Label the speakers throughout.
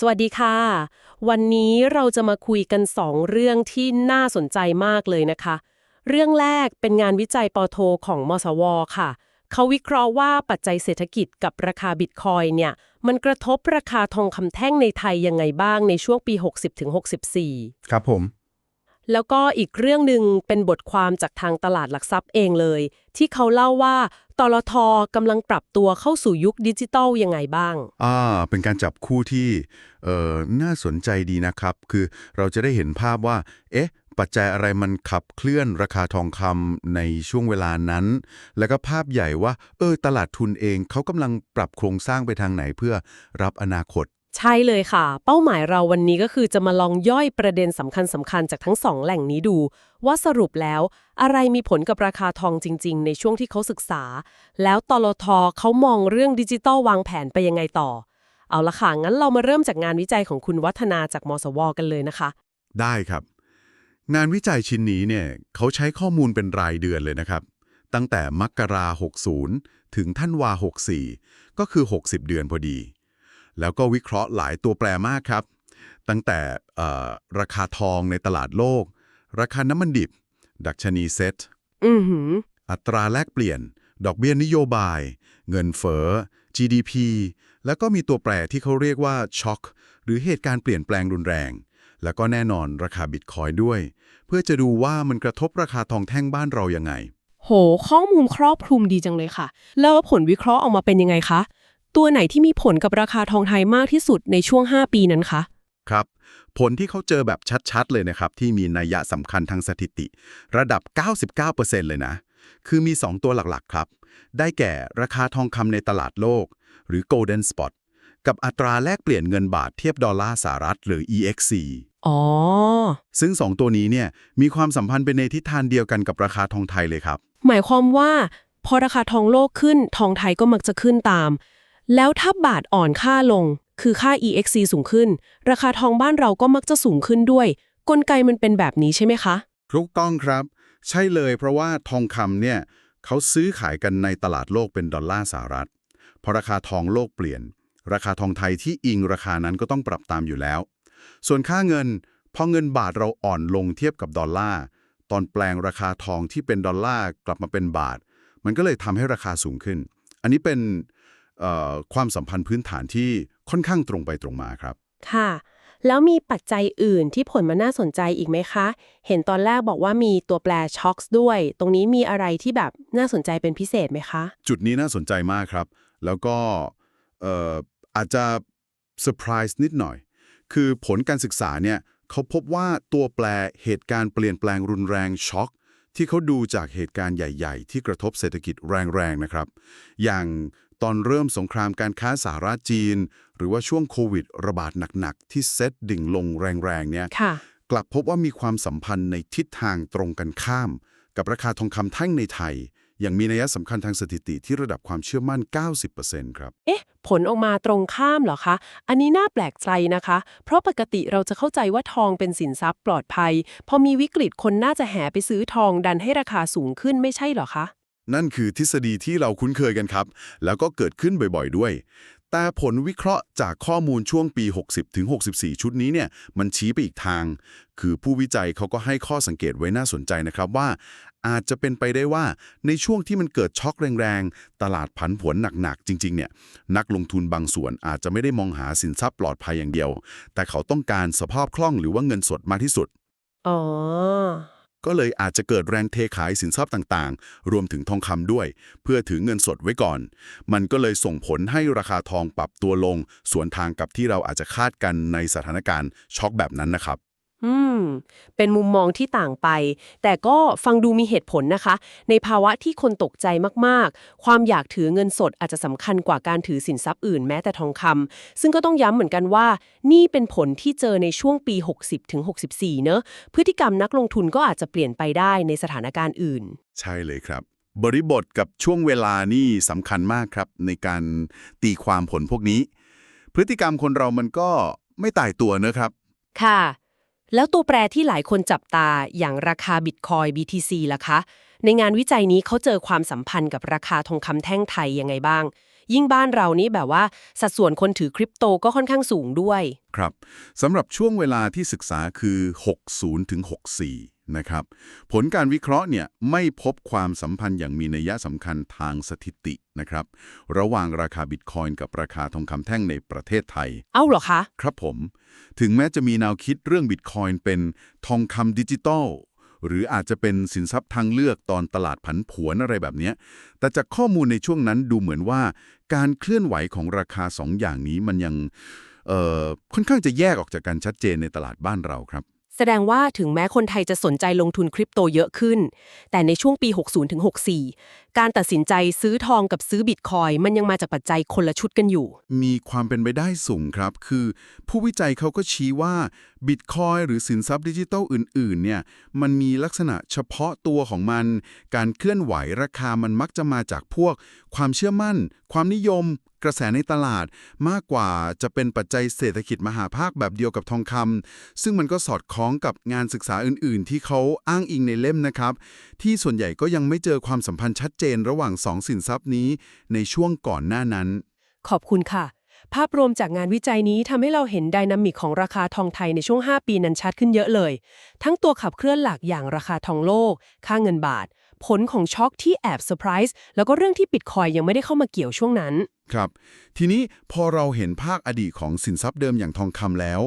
Speaker 1: สวัสดีค่ะ วันนี้เราจะมาคุยกัน 2 เรื่องที่น่าสนใจมากเลยนะคะ เรื่องแรกเป็นงานวิจัยปอโทของมสวค่ะ เขาวิเคราะห์ว่าปัจจัยเศรษฐกิจกับราคาบิตคอยเนี่ย มันกระทบราคาทองคำแท่งในไทยยังไงบ้างในช่วงปี 60-64
Speaker 2: ครับผม
Speaker 1: แล้วก็อีกเรื่องหนึ่งเป็นบทความจากทางตลาดหลักทรัพย์เองเลย ที่เขาเล่าว่าตลทกำลังปรับตัวเข้าสู่ยุคดิจิทัลยังไงบ้าง
Speaker 2: อ่า เป็นการจับคู่ที่เอ่อน่าสนใจดีนะครับ คือเราจะได้เห็นภาพว่า เอ๊ะ ปัจจัยอะไรมันขับเคลื่อนราคาทองคำในช่วงเวลานั้น แล้วก็ภาพใหญ่ว่า เออ ตลาดทุนเองเขากำลังปรับโครงสร้างไปทางไหนเพื่อรับอนาคต
Speaker 1: ใช่เลยค่ะ เป้าหมายเราวันนี้ก็คือจะมาลองย่อยประเด็นสำคัญสำคัญจากทั้งสองแหล่งนี้ดู ว่าสรุปแล้วอะไรมีผลกับราคาทองจริง ๆ ในช่วงที่เขาศึกษา แล้วตลทเขามองเรื่องดิจิตอลวางแผนไปยังไงต่อ เอาละค่ะ งั้นเรามาเริ่มจากงานวิจัยของคุณวัฒนาจากมสว กันเลยนะคะ
Speaker 2: ได้ครับ งานวิจัยชิ้นนี้เนี่ยเขาใช้ข้อมูลเป็นรายเดือนเลยนะครับ ตั้งแต่มกรา60 ถึงท่านวา64 ก็คือ 60 เดือนพอดี แล้วก็วิเคราะห์หลายตัวแปรมากครับ ตั้งแต่เอ่อราคาทองในตลาดโลก ราคาน้ำมันดิบ ดัชนีเซ็ต
Speaker 1: อือหือ
Speaker 2: อัตราแลกเปลี่ยน ดอกเบี้ยนโยบาย เงินเฟ้อ GDP แล้วก็มีตัวแปรที่เขาเรียกว่าช็อคหรือเหตุการณ์เปลี่ยนแปลงรุนแรง แล้วก็แน่นอนราคาบิตคอยน์ด้วย เพื่อจะดูว่ามันกระทบราคาทองแท่งบ้านเรายังไง
Speaker 1: โห ข้อมูลครอบคลุมดีจังเลยค่ะ แล้วผลวิเคราะห์ออกมาเป็นยังไงคะ ตัวไหนที่มีผลกับราคาทองไทยมากที่สุดในช่วง 5 ปีนั้นคะ
Speaker 2: ครับ ผลที่เขาเจอแบบชัดๆ เลยนะครับ ที่มีนัยยะสำคัญทางสถิติ ระดับ 99%เลยนะ คือมี 2 ตัวหลักๆ ครับ ได้แก่ราคาทองคำในตลาดโลก หรือ Golden Spot กับอัตราแลกเปลี่ยนเงินบาทเทียบดอลลาร์สหรัฐหรือ EXC
Speaker 1: อ๋อ
Speaker 2: ซึ่ง 2 ตัวนี้เนี่ยมีความสัมพันธ์เป็นในทิศทางเดียวกันกับราคาทองไทยเลยครับ
Speaker 1: หมายความว่า พอราคาทองโลกขึ้นทองไทยก็มักจะขึ้นตาม แล้วถ้าบาทอ่อนค่าลง คือค่า EXC สูงขึ้น ราคาทองบ้านเราก็มักจะสูงขึ้นด้วย กลไกมันเป็นแบบนี้ใช่ไหมคะ
Speaker 2: ถูกต้องครับ ใช่เลยเพราะว่าทองคำเนี่ยเขาซื้อขายกันในตลาดโลกเป็นดอลลาร์สหรัฐพอราคาทองโลกเปลี่ยน ราคาทองไทยที่อิงราคานั้นก็ต้องปรับตามอยู่แล้ว ส่วนค่าเงินพอเงินบาทเราอ่อนลงเทียบกับดอลลาร์ตอนแปลงราคาทองที่เป็นดอลลาร์กลับมาเป็นบาท มันก็เลยทำให้ราคาสูงขึ้น อันนี้เป็น ความสัมพันธ์พื้นฐานที่ค่อนข้างตรงไปตรงมาครับ
Speaker 1: ค่ะ แล้วมีปัจจัยอื่นที่ผลมันน่าสนใจอีกไหมคะ เห็นตอนแรกบอกว่ามีตัวแปรช็อคด้วย ตรงนี้มีอะไรที่แบบน่าสนใจเป็นพิเศษไหมคะ
Speaker 2: จุดนี้น่าสนใจมากครับ แล้วก็เอ่ออาจจะเซอร์ไพรส์นิดหน่อย คือผลการศึกษาเนี่ยเขาพบว่าตัวแปรเหตุการณ์เปลี่ยนแปลงรุนแรงช็อคที่เขาดูจากเหตุการณ์ใหญ่ ๆ ที่กระทบเศรษฐกิจแรง ๆ นะครับ อย่างตอนเริ่มสงครามการค้าสหรัฐจีน หรือว่าช่วงโควิดระบาดหนัก ๆ ที่เซตดิ่งลงแรงๆเนี่ย
Speaker 1: ค่ะ
Speaker 2: กลับพบว่ามีความสัมพันธ์ในทิศทางตรงกันข้าม กับราคาทองคำแท่งในไทย อย่างมีนัยสำคัญทางสถิติที่ระดับความเชื่อมั่น 90%ครับ
Speaker 1: เอ๊ะ ผลออกมาตรงข้ามเหรอคะ อันนี้น่าแปลกใจนะคะ เพราะปกติเราจะเข้าใจว่าทองเป็นสินทรัพย์ปลอดภัย พอมีวิกฤตคนน่าจะแห่ไปซื้อทองดันให้ราคาสูงขึ้นไม่ใช่เหรอคะ
Speaker 2: นั่นคือทฤษฎีที่เราคุ้นเคยกันครับ แล้วก็เกิดขึ้นบ่อยๆด้วย แต่ผลวิเคราะห์จากข้อมูลช่วงปี 60 ถึง 64 ชุดนี้เนี่ย มันชี้ไปอีกทาง คือผู้วิจัยเขาก็ให้ข้อสังเกตไว้น่าสนใจนะครับว่า อาจจะเป็นไปได้ว่าในช่วงที่มันเกิดช็อคแรงๆ ตลาดผันผวนหนักๆ จริง ๆ เนี่ย นักลงทุนบางส่วนอาจจะไม่ได้มองหาสินทรัพย์ปลอดภัยอย่างเดียว แต่เขาต้องการสภาพคล่องหรือว่าเงินสดมากที่สุด
Speaker 1: อ๋อ
Speaker 2: ก็เลยอาจจะเกิดแรงเทขายสินทรัพย์ต่างๆ รวมถึงทองคำด้วย เพื่อถือเงินสดไว้ก่อน มันก็เลยส่งผลให้ราคาทองปรับตัวลง สวนทางกับที่เราอาจจะคาดกันในสถานการณ์ช็อกแบบนั้นนะครับ
Speaker 1: อืม เป็นมุมมองที่ต่างไป แต่ก็ฟังดูมีเหตุผลนะคะ ในภาวะที่คนตกใจมากๆ ความอยากถือเงินสดอาจจะสำคัญกว่าการถือสินทรัพย์อื่นแม้แต่ทองคำซึ่งก็ต้องย้ำเหมือนกันว่า นี่เป็นผลที่เจอในช่วงปี 60ถึง64 เนอะพฤติกรรมนักลงทุนก็อาจจะเปลี่ยนไปได้ในสถานการณ์อื่น
Speaker 2: ใช่เลยครับ บริบทกับช่วงเวลานี่สำคัญมากครับ ในการตีความผลพวกนี้ พฤติกรรมคนเรามันก็ไม่ตายตัวเนอะครับ
Speaker 1: ค่ะ แล้วตัวแปรที่หลายคนจับตาอย่างราคาบิตคอย BTC ล่ะคะ ในงานวิจัยนี้เขาเจอความสัมพันธ์กับราคาทองคำแท่งไทยยังไงบ้าง ยิ่งบ้านเรานี่แบบว่าสัดส่วนคนถือคริปโตก็ค่อนข้างสูงด้วย
Speaker 2: ครับสำหรับช่วงเวลาที่ศึกษาคือ 60ถึง64 นะครับ ผลการวิเคราะห์เนี่ยไม่พบความสัมพันธ์อย่างมีนัยสำคัญทางสถิตินะครับ ระหว่างราคาบิตคอยน์กับราคาทองคำแท่งในประเทศไทย
Speaker 1: เอ้าเหรอคะ
Speaker 2: ครับผม ถึงแม้จะมีแนวคิดเรื่องบิตคอยน์เป็นทองคำดิจิตอลหรืออาจจะเป็นสินทรัพย์ทางเลือกตอนตลาดผันผวนอะไรแบบเนี้ยแต่จากข้อมูลในช่วงนั้นดูเหมือนว่า การเคลื่อนไหวของราคาสองอย่างนี้มันยังเอ่อค่อนข้างจะแยกออกจากกันชัดเจนในตลาดบ้านเราครับ
Speaker 1: แสดงว่าถึงแม้คนไทยจะสนใจลงทุนคริปโตเยอะขึ้น แต่ในช่วงปี 60ถึง64การตัดสินใจซื้อทองกับซื้อบิตคอยมันยังมาจากปัจจัยคนละชุดกันอยู่
Speaker 2: มีความเป็นไปได้สูงครับ คือ ผู้วิจัยเขาก็ชี้ว่าบิตคอยหรือสินทรัพย์ดิจิทัลอื่นๆเนี่ยมันมีลักษณะเฉพาะตัวของมัน การเคลื่อนไหวราคามันมักจะมาจากพวก ความเชื่อมั่น ความนิยม กระแสในตลาดมากกว่าจะเป็นปัจจัยเศรษฐกิจมหาภาคแบบเดียวกับทองคำซึ่งมันก็สอดคล้องกับงานศึกษาอื่น ๆ ที่เขาอ้างอิงในเล่มนะครับ ที่ส่วนใหญ่ก็ยังไม่เจอความสัมพันธ์ชัดเจนระหว่างสองสินทรัพย์นี้ในช่วงก่อนหน้านั้น
Speaker 1: ขอบคุณค่ะ ภาพรวมจากงานวิจัยนี้ทำให้เราเห็นไดนามิกของราคาทองไทยในช่วง 5 ปีนั้นชัดขึ้นเยอะเลย ทั้งตัวขับเคลื่อนหลักอย่างราคาทองโลก ค่าเงินบาท ผลของช็อคที่แอบเซอร์ไพรส์แล้วก็เรื่องที่บิตคอยยังไม่ได้เข้ามาเกี่ยวช่วงนั้น
Speaker 2: ครับ ทีนี้พอเราเห็นภาคอดีตของสินทรัพย์เดิมอย่างทองคำแล้ว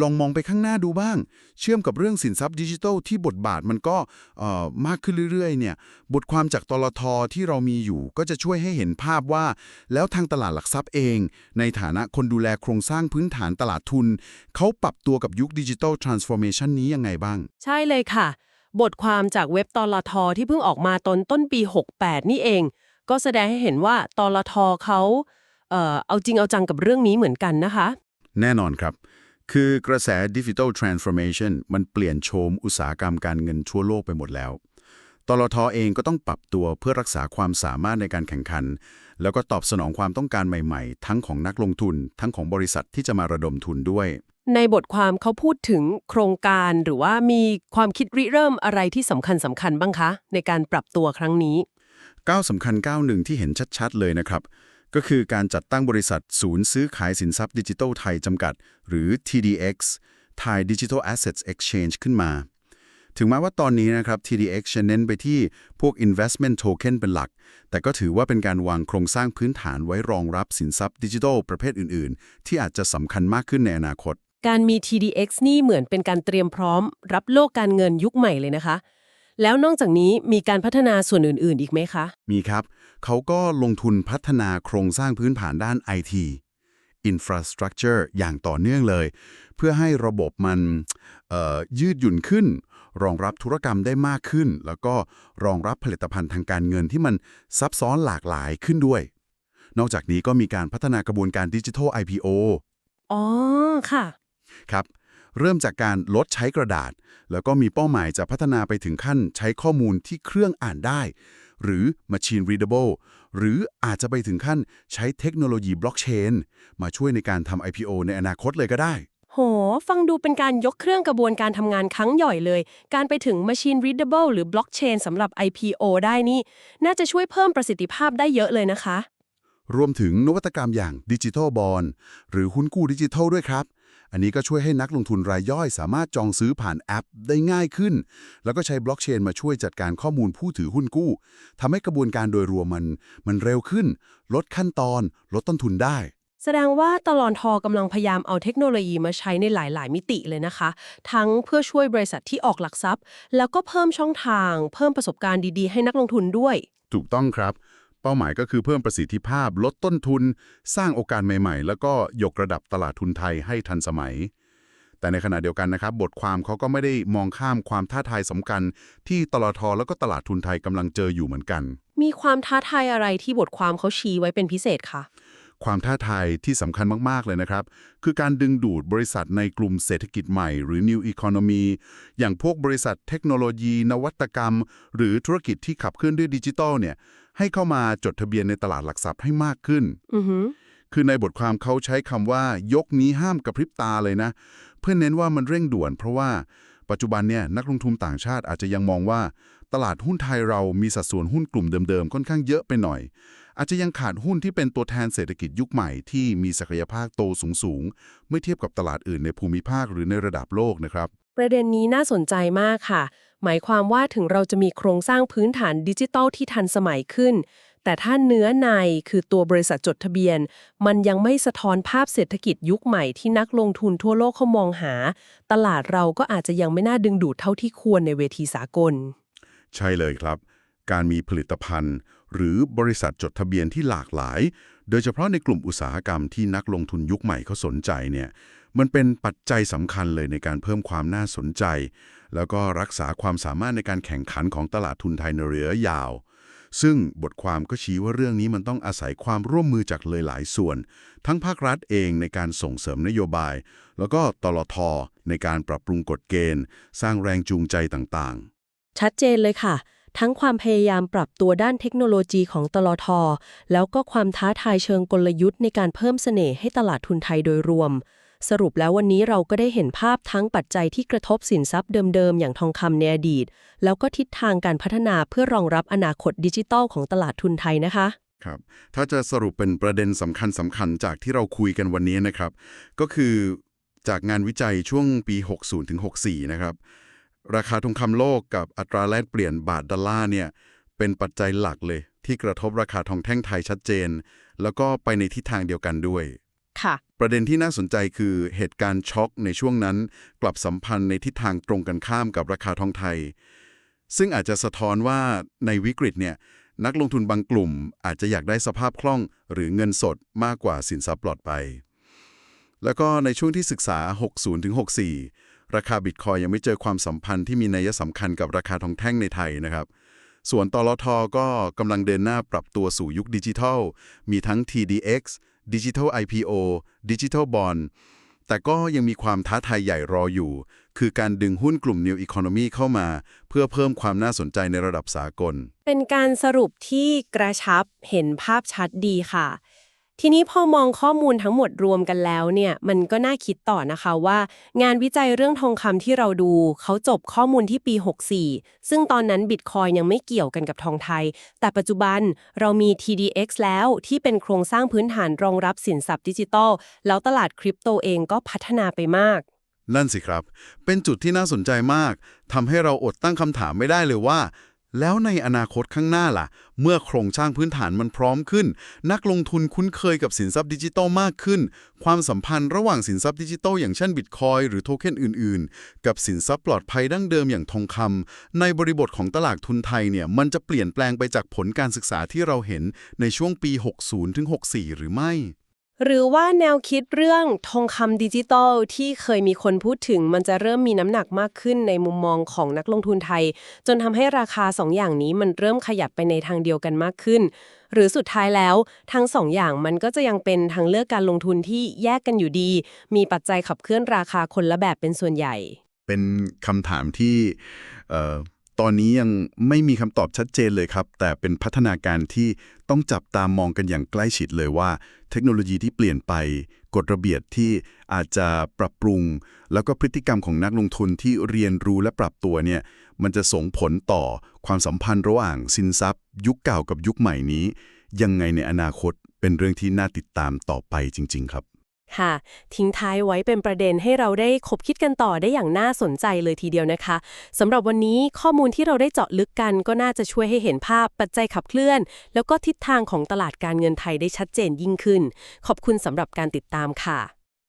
Speaker 2: ลองมองไปข้างหน้าดูบ้าง เชื่อมกับเรื่องสินทรัพย์ดิจิทัลที่บทบาทมันก็เอ่อมากขึ้นเรื่อยๆเนี่ยบทความจากตลทที่เรามีอยู่ ก็จะช่วยให้เห็นภาพว่า แล้วทางตลาดหลักทรัพย์เอง ในฐานะคนดูแลโครงสร้างพื้นฐานตลาดทุนเขาปรับตัวกับยุคดิจิทัลทรานส์ฟอร์เมชันนี้ยังไงบ้าง
Speaker 1: ใช่เลยค่ะ บทความจากเว็บตลทที่เพิ่งออกมาตอนต้นปี 68 นี่เอง ก็แสดงให้เห็นว่าตลทเขาเอ่อเอาจริงเอาจังกับเรื่องนี้เหมือนกันนะคะ
Speaker 2: แน่นอนครับ คือกระแสดิจิทัลทรานส์ฟอร์เมชันมันเปลี่ยนโฉมอุตสาหกรรมการเงินทั่วโลกไปหมดแล้ว ตลทเองก็ต้องปรับตัวเพื่อรักษาความสามารถในการแข่งขัน แล้วก็ตอบสนองความต้องการใหม่ๆ ทั้งของนักลงทุน ทั้งของบริษัทที่จะมาระดมทุนด้วย
Speaker 1: ในบทความเขาพูดถึงโครงการหรือว่ามีความคิดริเริ่มอะไรที่สำคัญสำคัญบ้างคะ ในการปรับตัวครั้งนี้
Speaker 2: ก้าวสำคัญก้าวหนึ่งที่เห็นชัดๆ เลยนะครับ ก็คือการจัดตั้งบริษัทศูนย์ซื้อขายสินทรัพย์ดิจิทัลไทยจำกัด หรือ TDX Thai Digital Assets Exchange ขึ้นมา ถึงแม้ว่าตอนนี้นะครับ TDX จะเน้นไปที่พวก investment token เป็นหลัก แต่ก็ถือว่าเป็นการวางโครงสร้างพื้นฐานไว้รองรับสินทรัพย์ดิจิทัลประเภทอื่น ๆ ที่อาจจะสำคัญมากขึ้นในอนาคต
Speaker 1: การมี TDX นี่เหมือนเป็นการเตรียมพร้อม รับโลกการเงินยุคใหม่เลยนะคะ แล้วนอกจากนี้มีการพัฒนาส่วนอื่น ๆ อีกไหมคะ
Speaker 2: มีครับ เขาก็ลงทุนพัฒนาโครงสร้างพื้นฐานด้าน IT Infrastructure อย่างต่อเนื่องเลย เพื่อให้ระบบมันเอ่อยืดหยุ่นขึ้น รองรับธุรกรรมได้มากขึ้น แล้วก็รองรับผลิตภัณฑ์ทางการเงินที่มันซับซ้อนหลากหลายขึ้นด้วย นอกจากนี้ก็มีการพัฒนากระบวนการดิจิทัล IPO
Speaker 1: อ๋อ ค่ะ
Speaker 2: ครับ เริ่มจากการลดใช้กระดาษ แล้วก็มีเป้าหมายจะพัฒนาไปถึงขั้นใช้ข้อมูลที่เครื่องอ่านได้ หรือ machine readable หรืออาจจะไปถึงขั้นใช้เทคโนโลยีบล็อกเชนมาช่วยในการทำ IPO ในอนาคตเลยก็ได้
Speaker 1: โห ฟังดูเป็นการยกเครื่องกระบวนการทำงานครั้งใหญ่เลย การไปถึง Machine Readable หรือ Blockchain สำหรับ IPO ได้นี่ น่าจะช่วยเพิ่มประสิทธิภาพได้เยอะเลยนะคะ
Speaker 2: รวมถึงนวัตกรรมอย่างดิจิทัลบอลหรือหุ้นกู้ดิจิทัลด้วยครับ อันนี้ก็ช่วยให้นักลงทุนรายย่อยสามารถจองซื้อผ่านแอปได้ง่ายขึ้น แล้วก็ใช้บล็อกเชนมาช่วยจัดการข้อมูลผู้ถือหุ้นกู้ทำให้กระบวนการโดยรวมมัน มันเร็วขึ้น ลดขั้นตอน ลดต้นทุนได้
Speaker 1: แสดงว่าตลอนทอกำลังพยายามเอาเทคโนโลยีมาใช้ในหลาย ๆ มิติเลยนะคะ ทั้งเพื่อช่วยบริษัทที่ออกหลักทรัพย์ แล้วก็เพิ่มช่องทาง เพิ่มประสบการณ์ดี ๆ ให้นักลงทุนด้วย
Speaker 2: ถูกต้องครับ เป้าหมายก็คือเพิ่มประสิทธิภาพ ลดต้นทุน สร้างโอกาสใหม่ ๆ แล้วก็ยกระดับตลาดทุนไทยให้ทันสมัย แต่ในขณะเดียวกันนะครับ บทความเขาก็ไม่ได้มองข้ามความท้าทายสำคัญ ที่ตลาดทแล้วก็ตลาดทุนไทยกำลังเจออยู่เหมือนกัน
Speaker 1: มีความท้าทายอะไรที่บทความเขาชี้ไว้เป็นพิเศษคะ
Speaker 2: ความท้าทายที่สำคัญมาก ๆ เลยนะครับ คือการดึงดูดบริษัทในกลุ่มเศรษฐกิจใหม่ หรือ New Economy อย่างพวกบริษัทเทคโนโลยี นวัตกรรม หรือธุรกิจที่ขับเคลื่อนด้วยดิจิทัลเนี่ยให้เข้ามาจดทะเบียนในตลาดหลักทรัพย์ให้มากขึ้น
Speaker 1: อือหือ
Speaker 2: คือในบทความเขาใช้คำว่ายกนี้ห้ามกระพริบตาเลยนะ เพื่อเน้นว่ามันเร่งด่วน เพราะว่าปัจจุบันเนี่ยนักลงทุนต่างชาติอาจจะยังมองว่า ตลาดหุ้นไทยเรามีสัดส่วนหุ้นกลุ่มเดิมๆค่อนข้างเยอะไปหน่อย อาจจะยังขาดหุ้นที่เป็นตัวแทนเศรษฐกิจยุคใหม่ที่มีศักยภาพโตสูงๆ เมื่อเทียบกับตลาดอื่นในภูมิภาคหรือในระดับโลกนะครับ
Speaker 1: ประเด็นนี้น่าสนใจมากค่ะ หมายความว่าถึงเราจะมีโครงสร้างพื้นฐานดิจิทัลที่ทันสมัยขึ้น แต่ถ้าเนื้อในคือตัวบริษัทจดทะเบียน มันยังไม่สะท้อนภาพเศรษฐกิจยุคใหม่ที่นักลงทุนทั่วโลกเขามองหา ตลาดเราก็อาจจะยังไม่น่าดึงดูดเท่าที่ควรในเวทีสากล
Speaker 2: ใช่เลยครับ การมีผลิตภัณฑ์ หรือบริษัทจดทะเบียนที่หลากหลาย โดยเฉพาะในกลุ่มอุตสาหกรรมที่นักลงทุนยุคใหม่เขาสนใจเนี่ยมันเป็นปัจจัยสำคัญเลยในการเพิ่มความน่าสนใจ แล้วก็รักษาความสามารถในการแข่งขันของตลาดทุนไทยในระยะยาว ซึ่งบทความก็ชี้ว่าเรื่องนี้มันต้องอาศัยความร่วมมือจากเลยหลายส่วน ทั้งภาครัฐเองในการส่งเสริมนโยบาย แล้วก็ตลทในการปรับปรุงกฎเกณฑ์ สร้างแรงจูงใจต่างๆ
Speaker 1: ชัดเจนเลยค่ะ ทั้งความพยายามปรับตัวด้านเทคโนโลยีของตลท แล้วก็ความท้าทายเชิงกลยุทธ์ในการเพิ่มเสน่ห์ให้ตลาดทุนไทยโดยรวม สรุปแล้ววันนี้เราก็ได้เห็นภาพทั้งปัจจัยที่กระทบสินทรัพย์เดิมๆ อย่างทองคำในอดีต แล้วก็ทิศทางการพัฒนาเพื่อรองรับอนาคตดิจิทัลของตลาดทุนไทยนะคะ
Speaker 2: ครับถ้าจะสรุปเป็นประเด็นสำคัญสำคัญจากที่เราคุยกันวันนี้นะครับ ก็คือจากงานวิจัยช่วงปี 60-64 นะครับ ราคาทองคำโลกกับอัตราแลกเปลี่ยนบาทดอลลาร์เนี่ยเป็นปัจจัยหลักเลย ที่กระทบราคาทองแท่งไทยชัดเจน แล้วก็ไปในทิศทางเดียวกันด้วย
Speaker 1: ค่ะ
Speaker 2: ประเด็นที่น่าสนใจคือเหตุการณ์ช็อกในช่วงนั้น กลับสัมพันธ์ในทิศทางตรงกันข้ามกับราคาทองไทย ซึ่งอาจจะสะท้อนว่าในวิกฤตเนี่ยนักลงทุนบางกลุ่ม อาจจะอยากได้สภาพคล่องหรือเงินสดมากกว่าสินทรัพย์ปลอดภัยแล้วก็ในช่วงที่ศึกษา 60-64 ราคาบิตคอยยังไม่เจอความสัมพันธ์ที่มีนัยสำคัญกับราคาทองแท่งในไทยนะครับ ส่วนตลทก็กำลังเดินหน้าปรับตัวสู่ยุคดิจิทัล มีทั้ง TDX Digital IPO Digital Bond แต่ก็ยังมีความท้าทายใหญ่รออยู่ คือการดึงหุ้นกลุ่ม New Economy เข้ามา เพื่อเพิ่มความน่าสนใจในระดับสากล
Speaker 1: เป็นการสรุปที่กระชับเห็นภาพชัดดีค่ะ ทีนี้พอมองข้อมูลทั้งหมดรวมกันแล้วเนี่ยมันก็น่าคิดต่อนะคะว่า งานวิจัยเรื่องทองคำที่เราดู เขาจบข้อมูลที่ปี 64 ซึ่งตอนนั้นบิตคอยยังไม่เกี่ยวกันกับทองไทย แต่ปัจจุบันเรามี TDX แล้วที่เป็นโครงสร้างพื้นฐานรองรับสินทรัพย์ดิจิทัล แล้วตลาดคริปโตเองก็พัฒนาไปมาก
Speaker 2: นั่นสิครับ เป็นจุดที่น่าสนใจมาก ทำให้เราอดตั้งคำถามไม่ได้เลยว่า แล้วในอนาคตข้างหน้าล่ะ เมื่อโครงสร้างพื้นฐานมันพร้อมขึ้น นักลงทุนคุ้นเคยกับสินทรัพย์ดิจิทัลมากขึ้น ความสัมพันธ์ระหว่างสินทรัพย์ดิจิทัลอย่างเช่นบิตคอยหรือโทเค็นอื่น ๆ กับสินทรัพย์ปลอดภัยดั้งเดิมอย่างทองคำในบริบทของตลาดทุนไทยเนี่ยมันจะเปลี่ยนแปลงไปจากผลการศึกษาที่เราเห็นในช่วงปี 60-64 หรือไม่
Speaker 1: หรือว่าแนวคิดเรื่องทองคำดิจิตอลที่เคยมีคนพูดถึงมันจะเริ่มมีน้ำหนักมากขึ้นในมุมมองของนักลงทุนไทย จนทำให้ราคาสองอย่างนี้มันเริ่มขยับไปในทางเดียวกันมากขึ้น หรือสุดท้ายแล้ว ทั้งสองอย่างมันก็จะยังเป็นทางเลือกการลงทุนที่แยกกันอยู่ดี มีปัจจัยขับเคลื่อนราคาคนละแบบเป็นส่วนใหญ่
Speaker 2: เป็นคำถามที่ ตอนนี้ยังไม่มีคำตอบชัดเจนเลยครับ แต่เป็นพัฒนาการที่ต้องจับตามองกันอย่างใกล้ชิดเลยว่า เทคโนโลยีที่เปลี่ยนไป กฎระเบียบที่อาจจะปรับปรุง แล้วก็พฤติกรรมของนักลงทุนที่เรียนรู้และปรับตัวเนี่ยมันจะส่งผลต่อความสัมพันธ์ระหว่างสินทรัพย์ ยุคเก่ากับยุคใหม่นี้ ยังไงในอนาคตเป็นเรื่องที่น่าติดตามต่อไปจริง ๆ ครับ
Speaker 1: ค่ะ ทิ้งท้ายไว้เป็นประเด็นให้เราได้คบคิดกันต่อได้อย่างน่าสนใจเลยทีเดียวนะคะสำหรับวันนี้ข้อมูลที่เราได้เจาะลึกกันก็น่าจะช่วยให้เห็นภาพปัจจัยขับเคลื่อน แล้วก็ทิศทางของตลาดการเงินไทยได้ชัดเจนยิ่งขึ้น ขอบคุณสำหรับการติดตามค่ะ